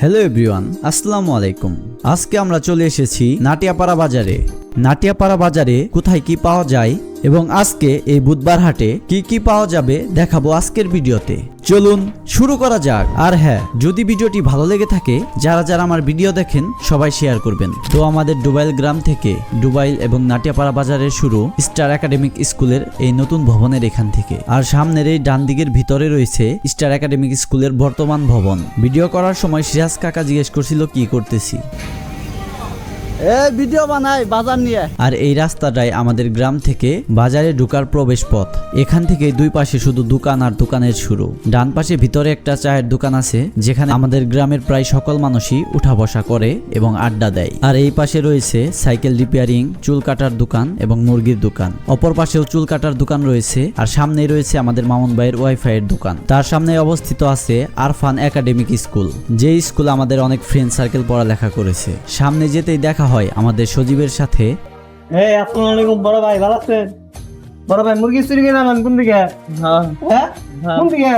Hello everyone আসসালামু আলাইকুম। আজকে আমরা চলে এসেছি নাটিয়াপাড়া বাজারে। নাটিয়াপাড়া বাজারে কোথায় কি পাওয়া যায়? এবং আজকে এই বুধবার হাটে কি কি পাওয়া যাবে দেখাবো আজকের ভিডিওতে। চলুন শুরু করা যাক। আর হ্যাঁ যদি ভিডিওটি ভালো লেগে থাকে, যারা যারা আমার ভিডিও দেখেন, সবাই শেয়ার করবেন। তো আমাদের ডুবাইল গ্রাম থেকে ডুবাইল এবং নাটিয়াপাড়া বাজারের শুরু স্টার একাডেমিক স্কুলের এই নতুন ভবনের এখান থেকে। আর সামনের এই ডান দিকের ভিতরে রয়েছে স্টার একাডেমিক স্কুলের বর্তমান ভবন। ভিডিও করার সময় সিরাজ কাকা জিজ্ঞেস করছিল, কি করতেছি? ভিডিও বানাই, বাজার নিয়ে। আর এই রাস্তাটাই আমাদের গ্রাম থেকে বাজারে ঢুকার প্রবেশ পথ এখান থেকে দুই পাশে শুধু দোকান আর দোকানের শুরু। ডান পাশে ভিতরে একটা চায়ের দোকান আছে, যেখানে আমাদের গ্রামের প্রায় সকল মানুষই উঠা বসা করে এবং আড্ডা দেয়। আর এই পাশে রয়েছে সাইকেল রিপেয়ারিং, চুল কাটার দোকান এবং মুরগির দোকান। অপর পাশেও চুল কাটার দোকান রয়েছে, আর সামনেই রয়েছে আমাদের মামুন ভাইয়ের ওয়াইফাই এর দোকান। তার সামনে অবস্থিত আছে আরফান একাডেমিক স্কুল। যে স্কুল আমাদের অনেক ফ্রেন্ড সার্কেল পড়ালেখা করেছে। সামনে যেতেই দেখা হয় আমাদের সজীবের সাথে। এই আসসালামু আলাইকুম বড় ভাই ভালো আছেন? বড় ভাই মুরগি চুরি গেলাম কোন দিকে? হ্যাঁ। কোন দিকে?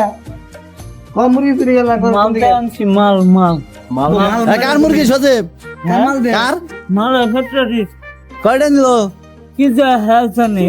কোন মুরগি চুরি গেলাম কোন দিকে? আনছি মাল মাল। মাল কার মুরগি সজীব? কার? মাল ফ্যাক্টরি কয়টা নিল? কি যা হ্যাঁ জানি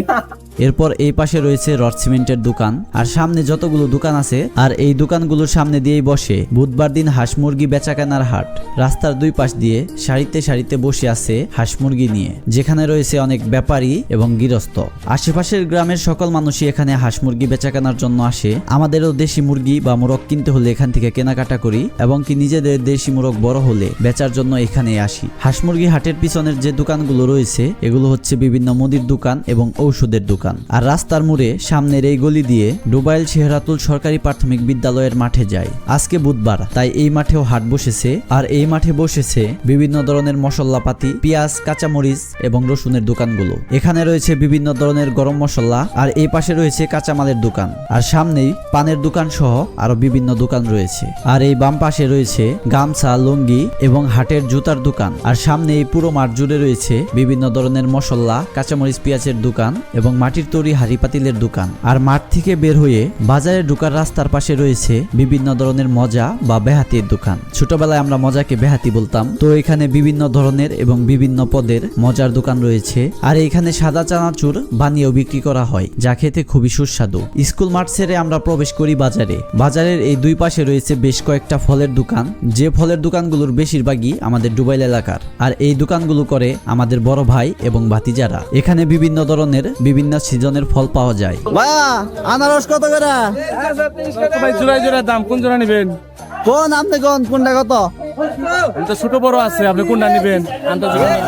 এরপর এই পাশে রয়েছে রড সিমেন্টের দোকান, আর সামনে যতগুলো দোকান আছে, আর এই দোকানগুলোর সামনে দিয়েই বসে বুধবার দিন হাঁস মুরগি বেচা কেনার হাট। রাস্তার দুই পাশ দিয়ে সারিতে সারিতে বসে আছে হাঁস মুরগি নিয়ে, যেখানে রয়েছে অনেক ব্যাপারী এবং গৃহস্থ। আশেপাশের গ্রামের সকল মানুষই এখানে হাঁস মুরগি বেচা কেনার জন্য আসে। আমাদেরও দেশি মুরগি বা মোরগ কিনতে হলে এখান থেকে কেনাকাটা করি, এবং কি নিজেদের দেশি মোরগ বড় হলে বেচার জন্য এখানে আসি। হাঁস মুরগি হাটের পিছনের যে দোকানগুলো রয়েছে, এগুলো হচ্ছে বিভিন্ন মুদির দোকান এবং ঔষধের দোকান। আর রাস্তার মোড়ে সামনের এই গলি দিয়ে ডুবাইল শেহরাতুল সরকারি প্রাথমিক বিদ্যালয়ের মাঠে যায়। আজকে বুধবার, তাই এই মাঠেও হাট বসেছে, আর এই মাঠে বসেছে বিভিন্ন ধরনের মশলাপাতি, পেঁয়াজ, কাঁচামরিচ এবং রসুনের দোকানগুলো। এখানে রয়েছে বিভিন্ন ধরনের গরম মশলা, আর এই পাশে রয়েছে কাঁচামালের দোকান। আর সামনেই পানের দোকান সহ আরও বিভিন্ন দোকান রয়েছে। আর এই বাম পাশে রয়েছে গামছা, লুঙ্গি এবং হাটের জুতার দোকান। আর সামনে এই পুরো মাঠ জুড়ে রয়েছে বিভিন্ন ধরনের মশলা, কাঁচামরিচ, পেঁয়াজের দোকান এবং মাটির তৈরি হাড়ি পাতিলের দোকান। আর মাঠ থেকে বের হয়ে বাজারে ঢোকার রাস্তার পাশে রয়েছে বিভিন্ন ধরনের মজা বা বেহাতির দোকান। ছোটবেলায় আমরা মজাকে বেহাতি বলতাম। তো এখানে বিভিন্ন ধরনের এবং বিভিন্ন পদের মজার দোকান রয়েছে। আর এখানে সাদা চানাচুর বানিয়েও বিক্রি করা হয়, যা খেতে খুবই সুস্বাদু। স্কুল মাঠ ছেড়ে আমরা প্রবেশ করি বাজারে। বাজারের এই দুই পাশে রয়েছে বেশ কয়েকটা ফলের দোকান। যে ফলের দোকানগুলোর বেশিরভাগই আমাদের ডুবাইল এলাকার। আর এই দোকানগুলো করে আমাদের বড় ভাই এবং ভাতিজারা। এখানে বিভিন্ন ধরনের বিভিন্ন সিজনের ফল পাওয়া যায়। ভাইয়া আনারস কত করে? ভাই জোড়ায় জোড়ায় দাম কোন জোড়া নেবেন? কোন আপনি কোন কোনটা কত? তো ছোট বড় আছে আপনি কোনটা নেবেন?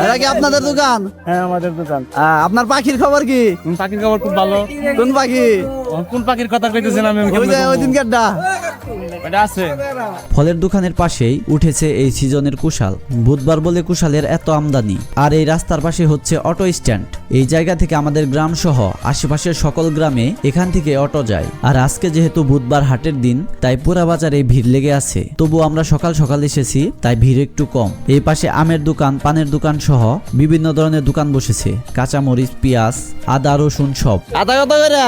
এটা কি আপনাদের দোকান? হ্যাঁ আমাদের দোকান। আপনার পাখির খবর কি? পাখির খবর খুব ভালো। কোন পাখি? কোন পাখির কথা কইতেছেন আমি আমি ওই কেমনে যে ওই বলব? দিন কেডা ফলের দোকানের পাশেই উঠেছে এই সিজনের কুশাল। বুধবার বলে কুশালের এত আমদানি। আর এই রাস্তার পাশে হচ্ছে অটো স্ট্যান্ড। এই জায়গা থেকে আমাদের গ্রাম সহ আশেপাশের সকল গ্রামে এখান থেকে অটো যায়। আর আজকে যেহেতু বুধবার হাটের দিন তাই পুরা বাজারে ভিড় লেগে আছে। তবু আমরা সকাল সকাল এসেছি তাই ভিড় একটু কম। এই পাশে আমের দোকান পানের দোকান সহ বিভিন্ন ধরনের দোকান বসেছে। কাঁচামরিচ পেঁয়াজ আদা রসুন সব। আধা কত করে?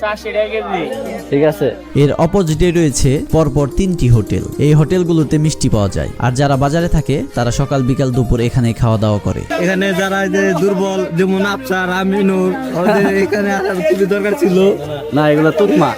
सहाशे डॅगेज नाही ঠিক আছে? এর অপোজিটে রয়েছে পরপর তিনটি হোটেল। এই হোটেলগুলোতে মিষ্টি পাওয়া যায়। আর যারা বাজারে থাকে তারা সকাল বিকাল দুপুর এখানে খাওয়া দাওয়া করে। এখানে যারা এই যে দুর্বল যেমন আফসার আমিনুর ওদের এখানে আসার খুবই দরকার ছিল? না এগুলো তুকমা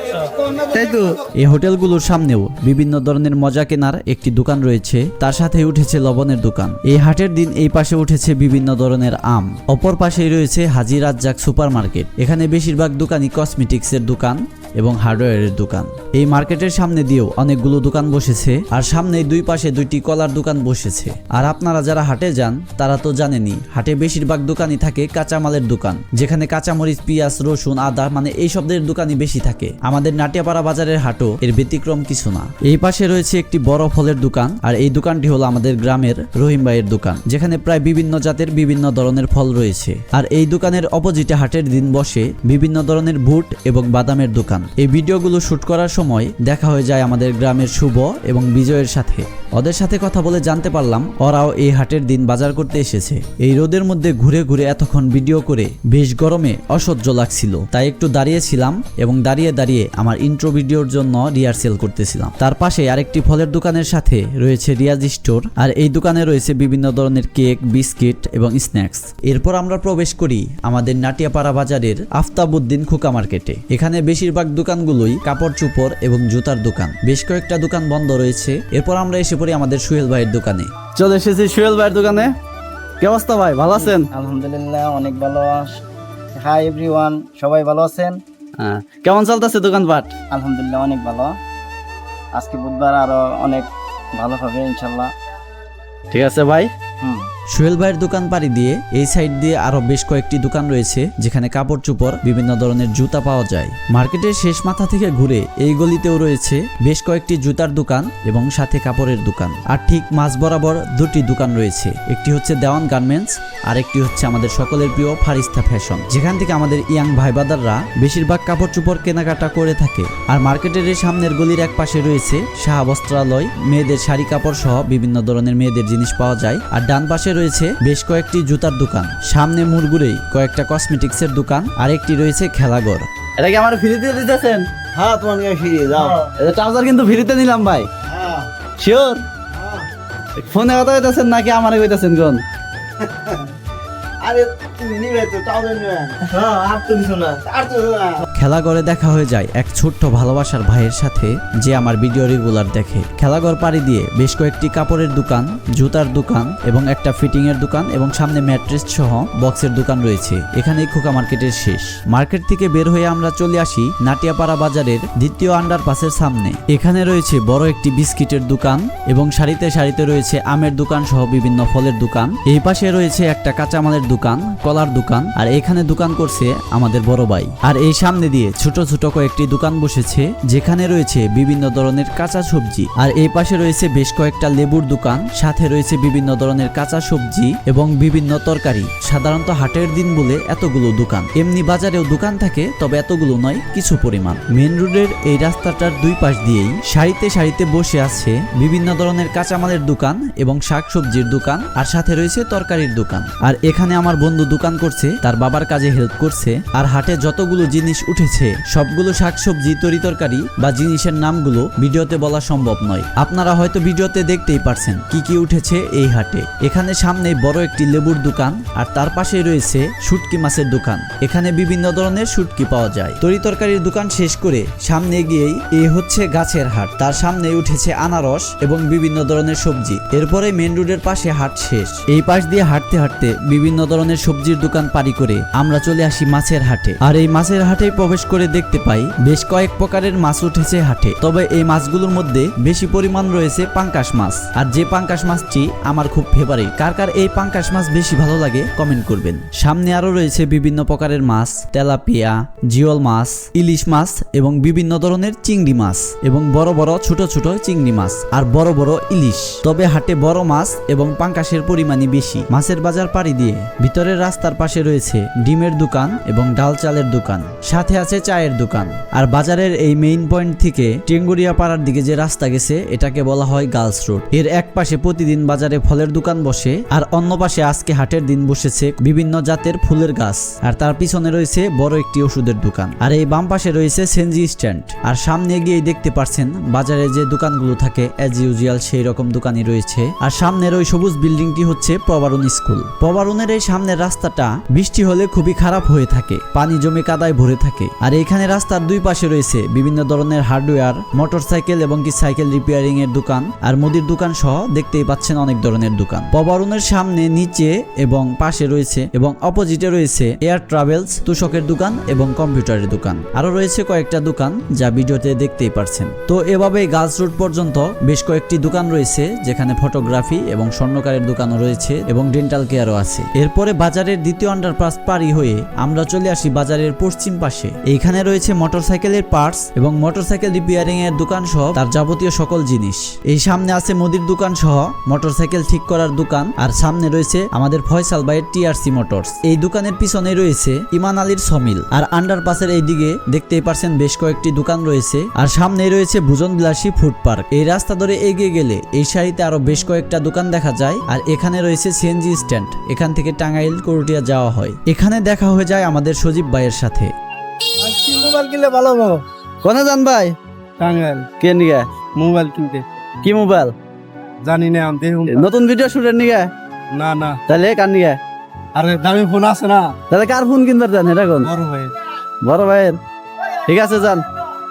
তাই তো? এই হোটেলগুলোর সামনেও বিভিন্ন ধরনের মজা কেনার একটি দোকান রয়েছে। তার সাথে উঠেছে লবণের দোকান। এই হাটের দিন এই পাশে উঠেছে বিভিন্ন ধরনের আম। অপর পাশেই রয়েছে হাজি রাজ্জাক সুপার মার্কেট এখানে বেশিরভাগ দোকানই কসমেটিক্সের দোকান। এবং হার্ডওয়্যারের দোকান। এই মার্কেটের সামনে দিয়েও অনেকগুলো দোকান বসেছে, আর সামনে দুই পাশে দুইটি কলার দোকান বসেছে। আর আপনারা যারা হাটে যান, তারা তো জানেনই, হাটে বেশিরভাগ দোকানই থাকে কাঁচামালের দোকান, যেখানে কাঁচামরিচ, পেঁয়াজ, রসুন, আদা মানে এই সবদের দোকানই বেশি থাকে। আমাদের নাটিয়াপাড়া বাজারের হাটও এর ব্যতিক্রম কিছু না। এই পাশে রয়েছে একটি বড় ফলের দোকান, আর এই দোকানটি হলো আমাদের গ্রামের রহিম ভাইয়ের দোকান, যেখানে প্রায় বিভিন্ন জাতের বিভিন্ন ধরনের ফল রয়েছে। আর এই দোকানের অপোজিটে হাটের দিন বসে বিভিন্ন ধরনের বুট এবং বাদামের দোকান। এই ভিডিওগুলো শ্যুট করার সময় দেখা হয়ে যায় আমাদের গ্রামের শুভ এবং বিজয়ের সাথে। ওদের সাথে কথা বলে জানতে পারলাম, ওরাও এই হাটের দিন বাজার করতে এসেছে। এই রোদের মধ্যে ঘুরে ঘুরে এতক্ষণ ভিডিও করে বেশ গরমে অসহ্য লাগছিল। তাই একটু দাঁড়িয়েছিলাম এবং দাঁড়িয়ে দাঁড়িয়ে আমার ইন্ট্রো ভিডিওর জন্য রিহার্সেল করতেছিলাম। তার পাশে আরেকটি ফলের দোকানের সাথে রয়েছে রিয়াজ স্টোর, আর এই দোকানে রয়েছে বিভিন্ন ধরনের কেক, বিস্কিট এবং স্ন্যাক্স। এরপর আমরা প্রবেশ করি আমাদের নাটিয়াপাড়া বাজারের আফতাবুদ্দিন খুকা মার্কেটে। এখানে বেশিরভাগ দোকানগুলোই কাপড় চোপড় এবং জুতার দোকান। বেশ কয়েকটা দোকান বন্ধ রয়েছে। এরপর আমরা এসে পড়ি আমাদের সুহেল ভাইয়ের দোকানে। চলে এসেছি সুহেল ভাইয়ের দোকানে। কি অবস্থা ভাই ভালো আছেন? আলহামদুলিল্লাহ অনেক ভালো। হাই এভরিওয়ান সবাই ভালো আছেন? হ্যাঁ কেমন চলতেছে দোকানপাট আলহামদুলিল্লাহ অনেক ভালো। আজকে বুধবার আরও অনেক ভালো হবে ইনশাল্লাহ। ঠিক আছে ভাই। হুম। সোহেল ভাইয়ের দোকান পাড়ি দিয়ে এই সাইড দিয়ে আরও বেশ কয়েকটি দোকান রয়েছে, যেখানে কাপড় চোপড়, বিভিন্ন ধরনের জুতা পাওয়া যায়। মার্কেটের শেষ মাথা থেকে ঘুরে এই গলিতেও রয়েছে বেশ কয়েকটি জুতার দোকান এবং সাথে কাপড়ের দোকান। আর ঠিক মাঝ বরাবর দুটি দোকান রয়েছে, একটি হচ্ছে দেওয়ান গার্মেন্টস, আর একটি হচ্ছে আমাদের সকলের প্রিয় ফারিস্তা ফ্যাশন। যেখান থেকে আমাদের ইয়াং ভাই বাদাররা বেশিরভাগ কাপড় চোপড় কেনাকাটা করে থাকে। আর মার্কেটের সামনের গলির এক পাশে রয়েছে শাহ বস্ত্রালয়, মেয়েদের শাড়ি কাপড় সহ বিভিন্ন ধরনের মেয়েদের জিনিস পাওয়া যায়। আর ডান পাশে রয়েছে বেশ কয়েকটি জুতার দোকান। সামনে মুরগুরেই কয়েকটা কসমেটিক্সের দোকান আর একটি রয়েছে খেলাঘর। এটা কি আমার ফ্রিতে দিতেছেন? হ্যাঁ তোমার নিয়ে ফিরে যাও এটা চার্জার কিন্তু ফ্রিতে নিলাম ভাই। শিওর ফোনে কথা কইতাছেন নাকি আমারে কইতাছেন কোন? আরে তুমি নিবে তো তাও নিবে। হ্যাঁ আর তো কিছু না। আর তো না। খেলাঘরে দেখা হয়ে যায় এক ছোট্ট ভালোবাসার ভাইয়ের সাথে যে আমার ভিডিও রেগুলার দেখে। খেলাঘর পাড়ি দিয়ে বেশ কয়েকটি কাপড়ের দোকান, জুতার দোকান এবং একটা ফিটিং এর দোকান এবং সামনে ম্যাট্রেস সহ বক্সের দোকান রয়েছে। এখানেই খোকা মার্কেটের শেষ। মার্কেট থেকে বের হয়ে আমরা চলে আসি নাটিয়াপাড়া বাজারের দ্বিতীয় আন্ডারপাসের সামনে। এখানে রয়েছে বড় একটি বিস্কিটের দোকান এবং সারিতে সারিতে রয়েছে আমের দোকান সহ বিভিন্ন ফলের দোকান। এই পাশে রয়েছে একটা কাঁচামালের দোকান, কলার দোকান আর এখানে দোকান করছে আমাদের বড় ভাই। আর এই সামনে দিয়ে ছোট ছোট কয়েকটি দোকান বসেছে, যেখানে রয়েছে বিভিন্ন ধরনের কাঁচা সবজি। আর এই পাশে রয়েছে বেশ কয়েকটা লেবুর দোকান, সাথে রয়েছে বিভিন্ন ধরনের কাঁচা সবজি এবং বিভিন্ন তরকারি। সাধারণত হাটের দিন বলে এতগুলো দোকান। এমনি বাজারেও দোকান থাকে, তবে এতগুলো নয়, কিছু পরিমাণ। মেন রোডের এই রাস্তাটার দুই পাশ দিয়েই সারিতে সারিতে বসে আছে বিভিন্ন ধরনের কাঁচামালের দোকান এবং শাকসবজির দোকান, আর সাথে রয়েছে তরকারির দোকান। আর এখানে আমার বন্ধু দোকান করছে, তার বাবার কাজে হেল্প করছে, আর হাটে যতগুলো জিনিস উঠেছে। সবগুলো শাকসবজি, তরি তরকারি বা জিনিসের নামগুলো ভিডিওতে বলা সম্ভব নয়। আপনারা হয়তো ভিডিওতে দেখতেই পারছেন কি কি উঠেছে এই হাটে। এখানে সামনে বড় একটি লেবুর দোকান আর তার পাশে রয়েছে শুটকি মাছের দোকান। এখানে বিভিন্ন ধরনের শুটকি পাওয়া যায়। তরি তরকারির দোকান শেষ করে সামনে গিয়েই এ হচ্ছে গাছের হাট। তার সামনে উঠেছে আনারস এবং বিভিন্ন ধরনের সবজি। এরপরে মেন রোডের পাশে হাট শেষ। এই পাশ দিয়ে হাঁটতে হাঁটতে বিভিন্ন ধরনের সবজির দোকান পাড়ি করে আমরা চলে আসি মাছের হাটে। আর এই মাছের হাটে প্রবেশ করে দেখতে পাই, বেশ কয়েক প্রকারের মাছ উঠেছে হাটে। তবে এই মাছগুলোর মধ্যে বেশি পরিমাণ রয়েছে পাঙ্কাশ মাছ। আর যে পাঙ্কাশ মাছটি আমার খুব ফেভারিট কার কার এই পাঙ্কাশ মাছ বেশি ভালো লাগে কমেন্ট করবেন। সামনে আরও রয়েছে বিভিন্ন প্রকারের মাছ, তেলাপিয়া, জিওল মাছ, ইলিশ মাছ এবং বিভিন্ন ধরনের চিংড়ি মাছ এবং বড় বড় ছোট ছোট চিংড়ি মাছ আর বড় বড় ইলিশ। তবে হাটে বড় মাছ এবং পাঙ্কাশের পরিমাণই বেশি। মাছের বাজার পাড়ি দিয়ে ভিতরের রাস্তার পাশে রয়েছে ডিমের দোকান এবং ডাল চালের দোকান। সাথে আছে চায়ের দোকান। আর বাজারের এই মেইন পয়েন্ট থেকে টেঙ্গুরিয়া পাড়ার দিকে যে রাস্তা গেছে, এটাকে বলা হয় গার্লস রোড। এর এক পাশে প্রতিদিন বাজারে ফলের দোকান বসে, আর অন্য পাশে আজকে হাটের দিন বসেছে বিভিন্ন জাতের ফুলের গাছ। আর তার পিছনে রয়েছে বড় একটি ওষুধের দোকান। আর এই বাম পাশে রয়েছে সেনজি স্ট্যান্ড। আর সামনে গিয়ে দেখতে পারছেন, বাজারে যে দোকানগুলো থাকে অ্যাজ ইউজুয়াল সেই রকম দোকানই রয়েছে। আর সামনের ওই সবুজ বিল্ডিংটি হচ্ছে প্রবারণ স্কুল। প্রবারণের এই সামনের রাস্তাটা বৃষ্টি হলে খুবই খারাপ হয়ে থাকে। পানি জমে কাদায় ভরে থাকে। আর এখানে রাস্তার দুই পাশে রয়েছে বিভিন্ন ধরনের হার্ডওয়্যার, মোটরসাইকেল এবং কি সাইকেল রিপেয়ারিং এর দোকান। আর মুদির দোকান সহ দেখতেই পাচ্ছেন অনেক ধরনের দোকান। প্রবারণের সামনে, নিচে এবং পাশে রয়েছে এবং অপোজিটে রয়েছে এয়ার ট্রাভেলস, তুষকের দোকান এবং কম্পিউটারের দোকান। আরও রয়েছে কয়েকটা দোকান যা ভিডিওতে দেখতেই পারছেন। তো এভাবে গার্লস রোড পর্যন্ত বেশ কয়েকটি দোকান রয়েছে, যেখানে ফটোগ্রাফি এবং স্বর্ণকারের দোকানও রয়েছে এবং ডেন্টাল কেয়ারও আছে। এরপরে বাজারের দ্বিতীয় আন্ডারপাস পারি হয়ে আমরা চলে আসি বাজারের পশ্চিম পাশে। এইখানে রয়েছে মোটরসাইকেলের পার্টস এবং মোটরসাইকেল রিপেয়ারিং এর দোকান সহ তার যাবতীয় সকল জিনিস। এই সামনে আছে মুদির দোকান সহ মোটরসাইকেল ঠিক করার দোকান আর সামনে রয়েছে আমাদের ফয়সাল ভাইয়ের টিআরসি মোটরস। এই দোকানের পিছনে রয়েছে ইমান আলীর সমিল আর আন্ডারপাসের এই দিকে দেখতেই পারছেন বেশ কয়েকটি দোকান রয়েছে আর সামনে রয়েছে ভুজন বিলাসী ফুড পার্ক। এই রাস্তা ধরে এগিয়ে গেলে এই সারিতে আরও বেশ কয়েকটা দোকান দেখা যায় আর এখানে রয়েছে সিএনজি স্ট্যান্ড। এখান থেকে টাঙ্গাইল করুটিয়া যাওয়া হয়। এখানে দেখা হয়ে যায় আমাদের সজীব ভাইয়ের সাথে। মোবাইল কিনলে ভালো হব কোনে যান ভাই? টাঙ্গাইল। কে নিগে? মোবাইল কিনতে। কি মোবাইল? জানি না আমি দেখুন। নতুন ভিডিও শুটের নিগে? না না। তাহলে কার নিগে? আরে দামি ফোন আছে না। তাহলে কার ফোন কিনবার যান এটা কোন? বড় ভাই বড় ভাইয়ের। ঠিক আছে যান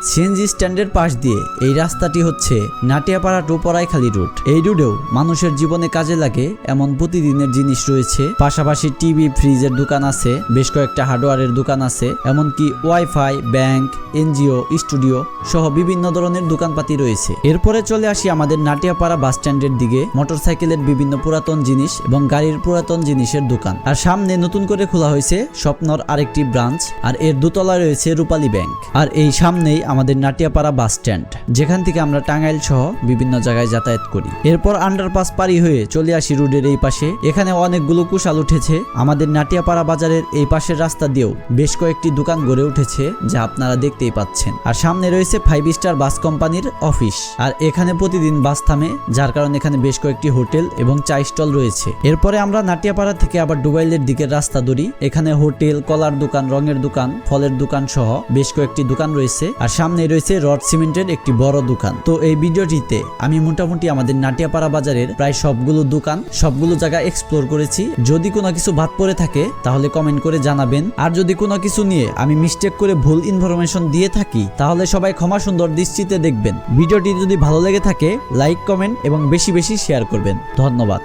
সিএনজি স্ট্যান্ডের পাশ দিয়ে এই রাস্তাটি হচ্ছে নাটিয়াপাড়া টু পরাইখালী রুট। এই রুটেও মানুষের জীবনে কাজে লাগে এমন প্রতিদিনের জিনিস রয়েছে। পাশাপাশি টিভি, ফ্রিজের দোকান আছে, বেশ কয়েকটা হার্ডওয়্যারের দোকান আছে, এমনকি ওয়াইফাই, ব্যাংক, এনজিও, স্টুডিও সহ বিভিন্ন ধরনের দোকানপাতি রয়েছে। এরপরে চলে আসি আমাদের নাটিয়াপাড়া বাস স্ট্যান্ডের দিকে, মোটরসাইকেলের বিভিন্ন পুরাতন জিনিস এবং গাড়ির পুরাতন জিনিসের দোকান। আর সামনে নতুন করে খোলা হয়েছে স্বপ্নর আরেকটি ব্রাঞ্চ, আর এর দোতলায় রয়েছে রূপালী ব্যাংক। আর এই সামনেই আমাদের নাটিয়াপাড়া বাস স্ট্যান্ড। যেখান থেকে আমরা টাঙ্গাইল সহ বিভিন্ন জায়গায় যাতায়াত করি। এরপর আন্ডারপাস পারি হয়ে চলে আসি রোডের এই পাশে। এখানে অনেকগুলো কুশাল উঠেছে। আমাদের নাটিয়াপাড়া বাজারের এই পাশের রাস্তা দিয়েও বেশ কয়েকটি দোকান গড়ে উঠেছে, যা আপনারা দেখতেই পাচ্ছেন। আর সামনে রয়েছে ফাইভ স্টার বাস কোম্পানির অফিস। আর এখানে প্রতিদিন বাস থামে, যার কারণে এখানে বেশ কয়েকটি হোটেল এবং চা স্টল রয়েছে। এরপরে আমরা নাটিয়াপাড়া থেকে আবার ডুবাইলের দিকের রাস্তা ধরি। এখানে হোটেল, কলার দোকান, রঙের দোকান, ফলের দোকান সহ বেশ কয়েকটি দোকান রয়েছে। আর সামনে রয়েছে রড সিমেন্টের একটি বড় দোকান। তো এই ভিডিওটিতে আমি মোটামুটি আমাদের নাটিয়াপাড়া বাজারের প্রায় সবগুলো দোকান, সবগুলো জায়গা এক্সপ্লোর করেছি। যদি কোনো কিছু বাদ পড়ে থাকে, তাহলে কমেন্ট করে জানাবেন। আর যদি কোনো কিছু নিয়ে আমি মিস্টেক করে ভুল ইনফরমেশন দিয়ে থাকি, তাহলে সবাই ক্ষমা সুন্দর দৃষ্টিতে দেখবেন। ভিডিওটি যদি ভালো লেগে থাকে লাইক কমেন্ট এবং বেশি বেশি শেয়ার করবেন। ধন্যবাদ।